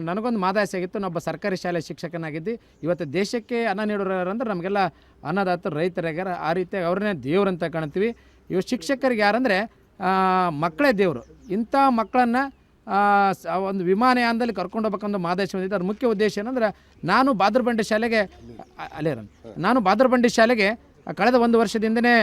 ನನಗೊಂದು ಮಾದಾಸೆ ಆಗಿತ್ತು ನಾನೊಬ್ಬ ಸರ್ಕಾರಿ ಶಾಲೆ ಶಿಕ್ಷಕನಾಗಿದ್ದು. ಇವತ್ತು ದೇಶಕ್ಕೆ ಅನ್ನ ನೀಡೋರಂದ್ರೆ ನಮಗೆಲ್ಲ ಅನ್ನದಾತರು ರೈತರಾಗ್ಯಾರ ಆ ರೀತಿಯಾಗಿ ಅವ್ರನ್ನೇ ಅಂತ ಕಾಣ್ತೀವಿ. ಇವು ಶಿಕ್ಷಕರಿಗೆ ಯಾರಂದರೆ ಮಕ್ಕಳೇ ದೇವರು. ಇಂಥ ಮಕ್ಕಳನ್ನು ಒಂದು ವಿಮಾನಯಾನದಲ್ಲಿ ಕರ್ಕೊಂಡು ಮಾದೇಶ ಬಂದಿದ್ದು ಅದ್ರ ಮುಖ್ಯ ಉದ್ದೇಶ ಏನಂದ್ರೆ, ನಾನು ಬಾದ್ರಬಂಡಿ ಶಾಲೆಗೆ ಅಲ್ಲೇ ನಾನು ಬಾದ್ರಬಂಡಿ ಶಾಲೆಗೆ ಕಳೆದ ಒಂದು ವರ್ಷದಿಂದನೇ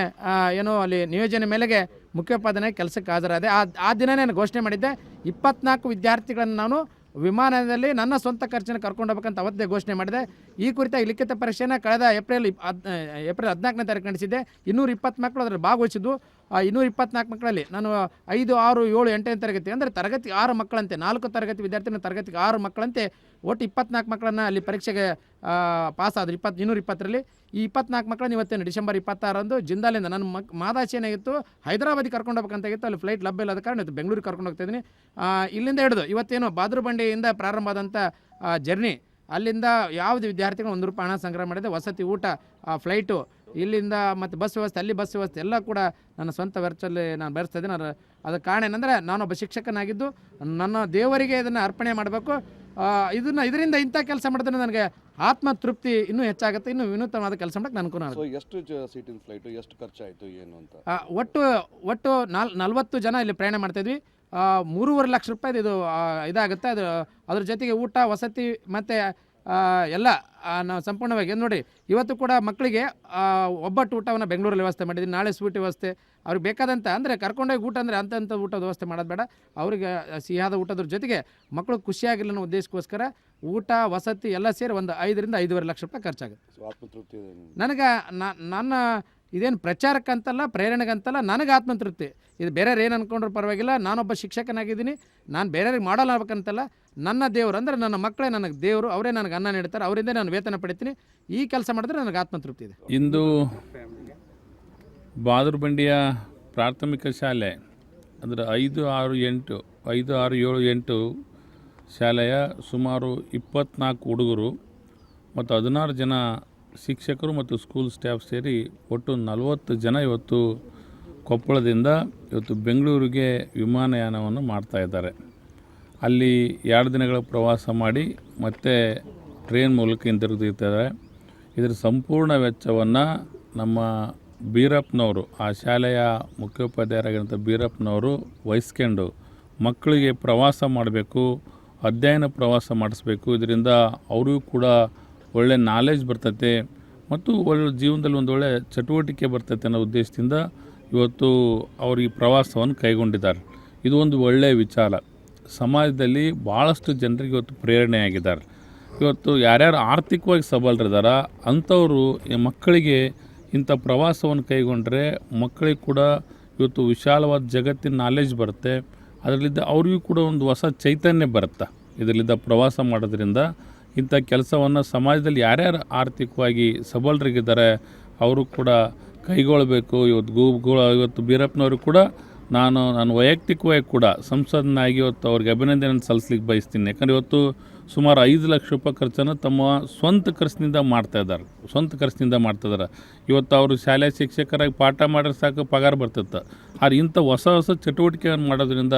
ಏನು ಅಲ್ಲಿ ನಿಯೋಜನೆ ಮೇಲೆಗೆ ಮುಖ್ಯೋಪಾಧ್ಯಾಯ ಕೆಲಸಕ್ಕೆ ಹಾಜರಾದೆ. ಆ ಆ ದಿನ ನಾನು ಘೋಷಣೆ ಮಾಡಿದ್ದೆ. ಇಪ್ಪತ್ನಾಲ್ಕು ವಿದ್ಯಾರ್ಥಿಗಳನ್ನು ನಾನು ವಿಮಾನದಲ್ಲಿ ನನ್ನ ಸ್ವಂತ ಖರ್ಚನ್ನು ಕರ್ಕೊಂಡು ಹೋಗ್ಬೇಕಂತ ಅವತ್ತೇ ಘೋಷಣೆ ಮಾಡಿದೆ. ಈ ಕುರಿತಾಗಿ ಲಿಖಿತ ಪರೀಕ್ಷೆನ ಕಳೆದ ಏಪ್ರಿಲ್ ಏಪ್ರಿಲ್ ಹದಿನಾಲ್ಕನೇ ತಾರೀಕು ನಡೆಸಿದ್ದೆ. ಇನ್ನೂರ ಇಪ್ಪತ್ತು ಮಕ್ಕಳು ಅದರಲ್ಲಿ ಭಾಗವಹಿಸಿದ್ದು. ಇನ್ನೂರ ಇಪ್ಪತ್ನಾಲ್ಕು ಮಕ್ಕಳಲ್ಲಿ ನಾನು ಐದು, ಆರು, ಏಳು, ಎಂಟನೇ ತರಗತಿ, ಅಂದರೆ ತರಗತಿ ಆರು ಮಕ್ಕಳಂತೆ, ನಾಲ್ಕು ತರಗತಿ ವಿದ್ಯಾರ್ಥಿನ ತರಗತಿಗೆ ಆರು ಮಕ್ಕಳಂತೆ, ಒಟ್ಟು ಇಪ್ಪತ್ನಾಲ್ಕು ಮಕ್ಕಳನ್ನು ಅಲ್ಲಿ ಪರೀಕ್ಷೆಗೆ ಪಾಸ್ ಆದ್ರು, ಇಪ್ಪತ್ತು, ಇನ್ನೂರ ಇಪ್ಪತ್ತರಲ್ಲಿ. ಈ ಇಪ್ಪತ್ನಾಲ್ಕು ಮಕ್ಕಳನ್ನು ಇವತ್ತೇನು ಡಿಸೆಂಬರ್ ಇಪ್ಪತ್ತಾರಂದು ಜಿಂದಾಲಿಂದ ನನ್ನ ಮಕ್ ಮಾದಾಚಿ ಏನಾಗಿತ್ತು ಹೈದರಾಬಾದಿಗೆ ಕರ್ಕೊಂಡು ಹೋಗ್ಬೇಕಂತಾಗಿತ್ತು ಅಲ್ಲಿ ಫ್ಲೈಟ್ ಲಭ್ಯ ಇಲ್ಲದ ಕಾರಣ ಇವತ್ತು ಬೆಂಗಳೂರಿಗೆ ಕರ್ಕೊಂಡು ಹೋಗ್ತಾ ಇದ್ದೀನಿ. ಇಲ್ಲಿಂದ ಹಿಡಿದು ಇವತ್ತೇನು ಬಾದ್ರಬಂಡಿಯಿಂದ ಪ್ರಾರಂಭ ಆದಂಥ ಜರ್ನಿ, ಅಲ್ಲಿಂದ ಯಾವುದೇ ವಿದ್ಯಾರ್ಥಿಗಳು ಒಂದು ರೂಪಾಯಿ ಹಣ ಸಂಗ್ರಹ ಮಾಡಿದೆ, ವಸತಿ ಊಟ ಫ್ಲೈಟು ಇಲ್ಲಿಂದ ಮತ್ತು ಬಸ್ ವ್ಯವಸ್ಥೆ ಅಲ್ಲಿ ಬಸ್ ವ್ಯವಸ್ಥೆ ಎಲ್ಲ ಕೂಡ ನನ್ನ ಸ್ವಂತ ವೆರ್ಚಲ್ಲಿ ನಾನು ಬಯಸ್ತಾ ಇದ್ದೀನಿ. ಅದಕ್ಕೆ ಕಾರಣ ಏನಂದರೆ ನಾನೊಬ್ಬ ಶಿಕ್ಷಕನಾಗಿದ್ದು ನನ್ನ ದೇವರಿಗೆ ಇದನ್ನು ಅರ್ಪಣೆ ಮಾಡಬೇಕು. ಇದನ್ನು ಇದರಿಂದ ಇಂಥ ಕೆಲಸ ಮಾಡಿದ್ರೆ ನನಗೆ ಆತ್ಮ ತೃಪ್ತಿ ಇನ್ನೂ ಹೆಚ್ಚಾಗುತ್ತೆ ಇನ್ನೂ ವಿನೂತನವಾದ ಕೆಲಸ ಮಾಡಕ್ಕೆ ಅನುಕೂಲ ನಾನು ಎಷ್ಟು ಸೀಟಿನ ಫ್ಲೈಟು ಎಷ್ಟು ಖರ್ಚಾಯಿತು ಏನು ಅಂತ? ಒಟ್ಟು ಒಟ್ಟು ನಾಲ್ ನಲ್ವತ್ತು ಜನ ಇಲ್ಲಿ ಪ್ರಯಾಣ ಮಾಡ್ತಾಯಿದ್ವಿ ಮೂರುವರೆ ಲಕ್ಷ ರೂಪಾಯಿದು ಇದು ಇದಾಗುತ್ತೆ. ಅದು ಅದ್ರ ಜೊತೆಗೆ ಊಟ ವಸತಿ ಮತ್ತು ಎಲ್ಲ ನಾವು ಸಂಪೂರ್ಣವಾಗಿ ನೋಡಿ ಇವತ್ತು ಕೂಡ ಮಕ್ಕಳಿಗೆ ಒಬ್ಬಟ್ಟು ಊಟವನ್ನು ಬೆಂಗಳೂರಲ್ಲಿ ವ್ಯವಸ್ಥೆ ಮಾಡಿದ್ದೀನಿ. ನಾಳೆ ಸ್ವೀಟ್ ವ್ಯವಸ್ಥೆ. ಅವ್ರಿಗೆ ಬೇಕಾದಂಥ ಅಂದರೆ ಕರ್ಕೊಂಡೋಗಿ ಊಟ ಅಂದರೆ ಅಂಥ ಊಟದ ವ್ಯವಸ್ಥೆ ಮಾಡೋದು ಬೇಡ. ಅವರಿಗೆ ಸಿಹಿಯಾದ ಊಟದ್ರ ಜೊತೆಗೆ ಮಕ್ಕಳು ಖುಷಿಯಾಗಿಲ್ಲ ಅನ್ನೋ ಉದ್ದೇಶಕ್ಕೋಸ್ಕರ ಊಟ ವಸತಿ ಎಲ್ಲ ಸೇರಿ ಒಂದು ಐದರಿಂದ ಐದೂವರೆ ಲಕ್ಷ ರೂಪಾಯಿ ಖರ್ಚಾಗುತ್ತೆ. ನನಗೆ ನನ್ನ ಇದೇನು ಪ್ರಚಾರಕ್ಕಂತಲ್ಲ, ಪ್ರೇರಣೆಗಂತಲ್ಲ, ನನಗೆ ಆತ್ಮತೃಪ್ತಿ. ಇದು ಬೇರೆಯವ್ರು ಏನು ಅಂದ್ಕೊಂಡ್ರು ಪರವಾಗಿಲ್ಲ, ನಾನೊಬ್ಬ ಶಿಕ್ಷಕನಾಗಿದ್ದೀನಿ, ನಾನು ಬೇರೆಯವ್ರಿಗೆ ಮಾಡಲಾಗಬೇಕಂತಲ್ಲ, ನನ್ನ ದೇವರು ಅಂದರೆ ನನ್ನ ಮಕ್ಕಳೇ ನನಗೆ ದೇವರು, ಅವರೇ ನನಗೆ ಅನ್ನ ನೀಡ್ತಾರೆ, ಅವರಿಂದ ನಾನು ವೇತನ ಪಡಿತೀನಿ. ಈ ಕೆಲಸ ಮಾಡಿದ್ರೆ ನನಗೆ ಆತ್ಮತೃಪ್ತಿ ಇದೆ. ಇಂದು ಬಾದುರ್ಬಂಡಿಯ ಪ್ರಾಥಮಿಕ ಶಾಲೆ, ಅಂದರೆ ಐದು ಆರು ಎಂಟು, ಐದು ಆರು ಏಳು ಎಂಟು ಶಾಲೆಯ ಸುಮಾರು ಇಪ್ಪತ್ನಾಲ್ಕು ಹುಡುಗರು ಮತ್ತು ಹದಿನಾರು ಜನ ಶಿಕ್ಷಕರು ಮತ್ತು ಸ್ಕೂಲ್ ಸ್ಟಾಫ್ ಸೇರಿ ಒಟ್ಟು ನಲವತ್ತು ಜನ ಇವತ್ತು ಕೊಪ್ಪಳದಿಂದ ಇವತ್ತು ಬೆಂಗಳೂರಿಗೆ ವಿಮಾನಯಾನವನ್ನು ಮಾಡ್ತಾ ಇದ್ದಾರೆ. ಅಲ್ಲಿ ಎರಡು ದಿನಗಳ ಪ್ರವಾಸ ಮಾಡಿ ಮತ್ತೆ ಟ್ರೈನ್ ಮೂಲಕ ಹಿಂತಿರುಗಿದ್ದಾರೆ ಇದರ ಸಂಪೂರ್ಣ ವೆಚ್ಚವನ್ನು ನಮ್ಮ ಬೀರಪ್ಪನವರು, ಆ ಶಾಲೆಯ ಮುಖ್ಯೋಪಾಧ್ಯಾಯರಾಗಿರೋಂಥ ಬೀರಪ್ಪನವರು ವಹಿಸ್ಕೊಂಡು ಮಕ್ಕಳಿಗೆ ಪ್ರವಾಸ ಮಾಡಬೇಕು, ಅಧ್ಯಯನ ಪ್ರವಾಸ ಮಾಡಿಸ್ಬೇಕು. ಇದರಿಂದ ಅವರಿಗೂ ಕೂಡ ಒಳ್ಳೆ ನಾಲೆಜ್ ಬರ್ತೈತೆ ಮತ್ತು ಒಳ್ಳೆ ಜೀವನದಲ್ಲಿ ಒಂದು ಒಳ್ಳೆ ಚಟುವಟಿಕೆ ಬರ್ತೈತೆ ಅನ್ನೋ ಉದ್ದೇಶದಿಂದ ಇವತ್ತು ಅವರು ಈ ಪ್ರವಾಸವನ್ನು ಕೈಗೊಂಡಿದ್ದಾರೆ. ಇದು ಒಂದು ಒಳ್ಳೆಯ ವಿಚಾರ. ಸಮಾಜದಲ್ಲಿ ಭಾಳಷ್ಟು ಜನರಿಗೆ ಇವತ್ತು ಪ್ರೇರಣೆಯಾಗಿದ್ದಾರೆ. ಇವತ್ತು ಯಾರ್ಯಾರು ಆರ್ಥಿಕವಾಗಿ ಸಬಲರಿದಾರ ಅಂಥವರು ಈ ಮಕ್ಕಳಿಗೆ ಇಂಥ ಪ್ರವಾಸವನ್ನು ಕೈಗೊಂಡ್ರೆ ಮಕ್ಕಳಿಗೆ ಕೂಡ ಇವತ್ತು ವಿಶಾಲವಾದ ಜಗತ್ತಿನ ನಾಲೆಜ್ ಬರುತ್ತೆ. ಅದರಲ್ಲಿದ್ದ ಅವ್ರಿಗೂ ಕೂಡ ಒಂದು ಹೊಸ ಚೈತನ್ಯ ಬರುತ್ತೆ. ಇದರಲ್ಲಿದ್ದ ಪ್ರವಾಸ ಮಾಡೋದ್ರಿಂದ ಇಂಥ ಕೆಲಸವನ್ನು ಸಮಾಜದಲ್ಲಿ ಯಾರ್ಯಾರು ಆರ್ಥಿಕವಾಗಿ ಸಬಲರಿಗಿದ್ದಾರೆ ಅವರು ಕೂಡ ಕೈಗೊಳ್ಳಬೇಕು. ಇವತ್ತು ಗೂಗುಳ ಇವತ್ತು ಬೀರಪ್ಪನವರು ಕೂಡ ನಾನು ನಾನು ವೈಯಕ್ತಿಕವಾಗಿ ಕೂಡ ಸಂಸದನಾಗಿ ಇವತ್ತು ಅವ್ರಿಗೆ ಅಭಿನಂದನೆ ಸಲ್ಲಿಸ್ಲಿಕ್ಕೆ ಬಯಸ್ತೀನಿ. ಯಾಕಂದರೆ ಇವತ್ತು ಸುಮಾರು ಐದು ಲಕ್ಷ ರೂಪಾಯಿ ಖರ್ಚನ್ನು ತಮ್ಮ ಸ್ವಂತ ಖರ್ಚಿನಿಂದ ಮಾಡ್ತಾ ಇದ್ದಾರೆ. ಸ್ವಂತ ಖರ್ಚಿನಿಂದ ಮಾಡ್ತಾ ಇವತ್ತು ಅವರು ಶಾಲೆ ಶಿಕ್ಷಕರಾಗಿ ಪಾಠ ಮಾಡಿದ್ರೆ ಸಾಕು, ಪಗಾರ ಬರ್ತಿತ್ತು ಆದ್ರೆ ಇಂಥ ಹೊಸ ಹೊಸ ಚಟುವಟಿಕೆಯನ್ನು ಮಾಡೋದ್ರಿಂದ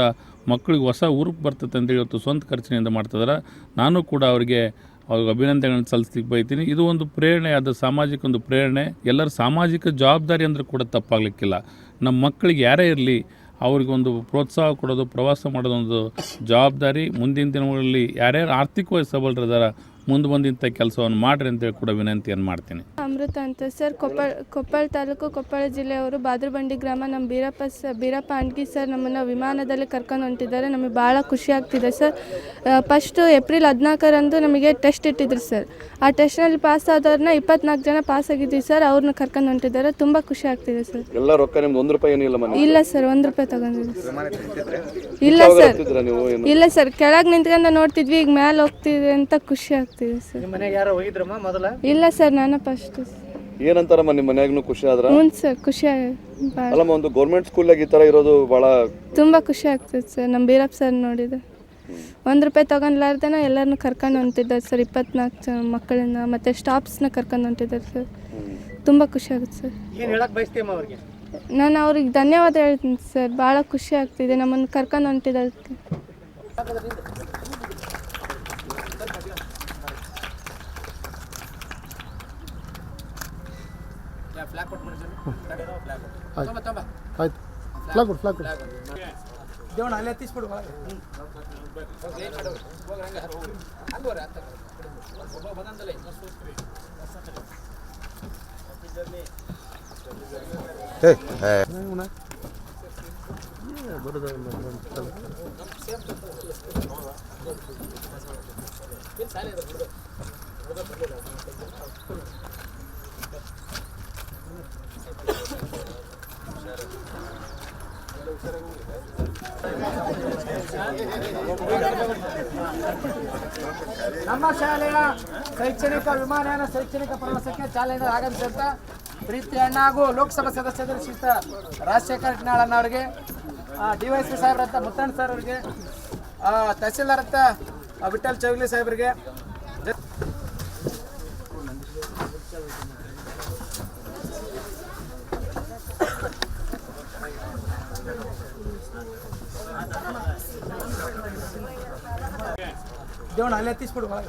ಮಕ್ಕಳಿಗೆ ಹೊಸ ಉರುಪು ಬರ್ತೈತೆ ಅಂತೇಳಿ ಇವತ್ತು ಸ್ವಂತ ಖರ್ಚಿನಿಂದ ಮಾಡ್ತಿದ್ದಾರೆ ನಾನು ಕೂಡ ಅವರಿಗೆ ಅವ್ರಿಗೆ ಅಭಿನಂದನೆಗಳನ್ನು ಸಲ್ಲಿಸ್ಲಿಕ್ಕೆ ಬೈತೀನಿ ಇದು ಒಂದು ಪ್ರೇರಣೆ, ಅದು ಸಾಮಾಜಿಕ ಒಂದು ಪ್ರೇರಣೆ. ಎಲ್ಲರ ಸಾಮಾಜಿಕ ಜವಾಬ್ದಾರಿ ಅಂದ್ರೆ ಕೂಡ ತಪ್ಪಾಗಲಿಕ್ಕಿಲ್ಲ. ನಮ್ಮ ಮಕ್ಕಳಿಗೆ ಯಾರೇ ಇರಲಿ ಅವ್ರಿಗೆ ಒಂದು ಪ್ರೋತ್ಸಾಹ ಕೊಡೋದು ಪ್ರವಾಸ ಮಾಡೋದೊಂದು ಜವಾಬ್ದಾರಿ ಮುಂದಿನ ದಿನಗಳಲ್ಲಿ ಯಾರ್ಯಾರು ಆರ್ಥಿಕವಾಗಿ ಸಬಲರಿದಾರ ಮುಂದೆ ಬಂದಿಂಥ ಕೆಲಸವನ್ನು ಮಾಡ್ರಿ ಅಂತೇಳಿ ಕೂಡ ವಿನಂತಿಯನ್ನು ಮಾಡ್ತೀನಿ. ಅಮೃತ ಅಂತ ಸರ್ ಕೊಪ್ಪಳ ಕೊಪ್ಪಳ ತಾಲೂಕು ಕೊಪ್ಪಳ ಜಿಲ್ಲೆಯವರು ಬಾದ್ರಬಂಡಿ ಗ್ರಾಮ ನಮ್ಮ ಬೀರಪ್ಪ ಸ ಬೀರಪ್ಪ ಅಂಡ್ಗಿ ಸರ್ ನಮ್ಮನ್ನು ವಿಮಾನದಲ್ಲಿ ಕರ್ಕೊಂಡು ಹೊಂಟಿದ್ದಾರೆ. ನಮಗೆ ಭಾಳ ಖುಷಿ ಆಗ್ತಿದೆ ಸರ್. ಫಸ್ಟು ಏಪ್ರಿಲ್ ಹದಿನಾಲ್ಕರಂದು ನಮಗೆ ಟೆಸ್ಟ್ ಇಟ್ಟಿದ್ರು ಸರ್. ಆ ಟೆಸ್ಟ್ನಲ್ಲಿ ಪಾಸ್ ಆದವ್ರನ್ನ ಇಪ್ಪತ್ನಾಲ್ಕು ಜನ ಪಾಸ್ ಆಗಿದ್ದೀವಿ ಸರ್. ಅವ್ರನ್ನ ಕರ್ಕೊಂಡು ಹೊಂಟಿದ್ದಾರೆ. ತುಂಬ ಖುಷಿ ಆಗ್ತಿದೆ ಸರ್. ಎಲ್ಲ ರೊಕ್ಕ ನಿಮ್ದು ಒಂದು ರೂಪಾಯಿ ಏನಿಲ್ಲ ಮನೆ ಇಲ್ಲ ಸರ್ ಒಂದು ರೂಪಾಯಿ ತಗೊಂಡಿದ್ದೀವಿ ಇಲ್ಲ ಸರ್. ಇಲ್ಲ ಸರ್ ಕೆಳಗೆ ನಿಂತ್ಕೊಂಡು ನೋಡ್ತಿದ್ವಿ ಈಗ ಮ್ಯಾಲೆ ಹೋಗ್ತಿದೆ ಅಂತ ಖುಷಿ ಆಗ್ತಿದೆ. ಸರ್ ಮನೆಗೆ ಯಾರೋ ಹೋಗಿದ್ರಮ್ಮ ಮೊದಲ? ಇಲ್ಲ ಸರ್ ನಾನು ಫಸ್ಟ್ ಏನಂತಾರಮ್ಮ ನಿಮ್ಮ ಮನ್ಯಾಗನು ಖುಷಿ ಆದ್ರ? ಹ್ಞೂ ಸರ್ ಖುಷಿ ಆಗ- ಭಾಳ ಅಲ್ಲಮ್ಮ ಒಂದು ಗೌರ್ಮೆಂಟ್ ಸ್ಕೂಲಾಗ ಈ ಥರ ಇರೋದು ಭಾಳ ತುಂಬ ಖುಷಿ ಆಗ್ತದೆ ಸರ್ ನಮ್ಮ ಬೀರಪ್ಪ ಸರ್ ನೋಡಿದೆ ಒಂದು ರೂಪಾಯಿ ತಗೊಂಡ್ಲಾರ್ದನ ಎಲ್ಲರನ್ನೂ ಕರ್ಕೊಂಡು ಹೊಂಟಿದ್ದಾರೆ ಸರ್ ಇಪ್ಪತ್ನಾಲ್ಕು ಜನ ಮಕ್ಕಳನ್ನ ಮತ್ತು ಸ್ಟಾಫ್ಸ್ನ ಕರ್ಕೊಂಡು ಹೊಂಟಿದ್ದಾರೆ ಸರ್. ತುಂಬ ಖುಷಿ ಆಗುತ್ತೆ ಸರ್. ಏನು ಹೇಳಕ್ಕೆ ಬಯಸ್ತೀಯಮ್ಮ ಅವ್ರಿಗೆ? ನಾನು ಅವ್ರಿಗೆ ಧನ್ಯವಾದ ಹೇಳ್ತೀನಿ ಸರ್ ಭಾಳ ಖುಷಿ ಆಗ್ತಿದೆ ನಮ್ಮನ್ನು ಕರ್ಕೊಂಡು ಹೊಂಟಿದ್ದಕ್ಕೆ ಆಯ್ತು. ಆಯ್ತು ಫ್ಲಾಗ್ ಕೊಡು ಫ್ಲಾಗ್ ದೇವಣ್ಣ ಅಲ್ಲೇ ಎತ್ತಿಸ್ಬಿಡು ಒಳಗೆ ನಮ್ಮ ಶಾಲೆಯ ಶೈಕ್ಷಣಿಕ ವಿಮಾನಯಾನ ಶೈಕ್ಷಣಿಕ ಪ್ರವಾಸಕ್ಕೆ ಚಾಲನೆ ಆಗಮಿಸಿದಂತ ಪ್ರೀತಿ ಅಣ್ಣ ಹಾಗೂ ಲೋಕಸಭಾ ಸದಸ್ಯರು ಶ್ರೀತ ರಾಜಶೇಖರ್ ಇಟ್ನಾಳ್ ಅವರಿಗೆ ಡಿ ವೈ ಸಿ ಸಾಹೇಬ್ರಂತ ಮುತ್ತಣ್ಣ ಸರ್ ಅವರಿಗೆ ತಹಸೀಲ್ದಾರ್ ಅಂತ ವಿಠಲ್ ಚೌಗ್ಲಿ ಸಾಹೇಬರಿಗೆ ಜ- ದೇವಣ್ಣ ಅಲ್ಲೇ ಎತ್ತಿಸ್ಬಿಡು ಒಳಗೆ ಹೋಗ್ರಿ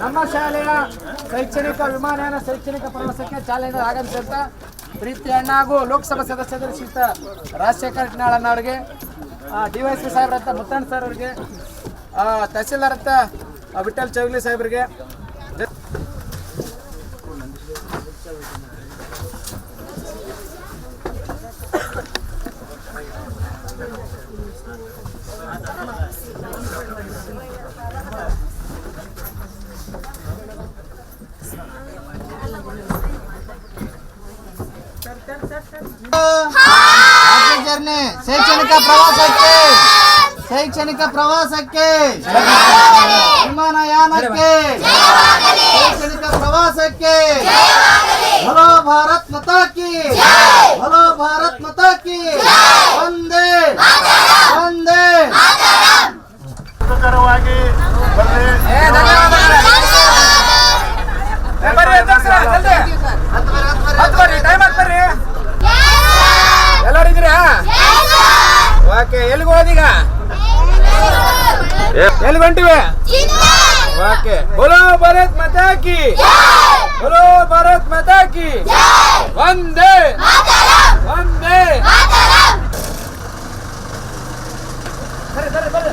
ನಮ್ಮ ಶಾಲೆಯ ಶೈಕ್ಷಣಿಕ ವಿಮಾನಯಾನ ಶೈಕ್ಷಣಿಕ ಪ್ರವಾಸಕ್ಕೆ ಚಾಲನೆ ಆಗಮಿಸಿದಂತ ಪ್ರೀತಿ ಅಣ್ಣ ಹಾಗೂ ಲೋಕಸಭಾ ಸದಸ್ಯರು ಶ್ರೀತ ರಾಜಶೇಖರ್ ಇಟ್ನಾಳ್ ಅವರಿಗೆ ಡಿ ವೈ ಸಿ ಸಾಹೇಬ್ರಂತ ಮುತ್ತಣ್ಣ ಸರ್ ಅವರಿಗೆ ತಹಸೀಲ್ದಾರ್ ಅಂತ ವಿಠಲ್ ಚೌಗ್ಲಿ ಸಾಹೇಬರಿಗೆ ಜ- ಜರ್ನಿ ಶೈಕ್ಷಣಿಕ ಪ್ರವಾಸಕ್ಕೆ ಶೈಕ್ಷಣಿಕ ಪ್ರವಾಸಕ್ಕೆ ವಿಮಾನಯಾನಕ್ಕೆ ಶೈಕ್ಷಣಿಕ ಪ್ರವಾಸಕ್ಕೆ ಹಲೋ ಭಾರತ್ ಮತಾ ಕಿ ಹಲೋ ಭಾರತ್ ఎలివంటివే ఓకే బోలో భారత్ మాతా కి బోలో భారత్ మాతా కి వందే వందే సరే సరే సరే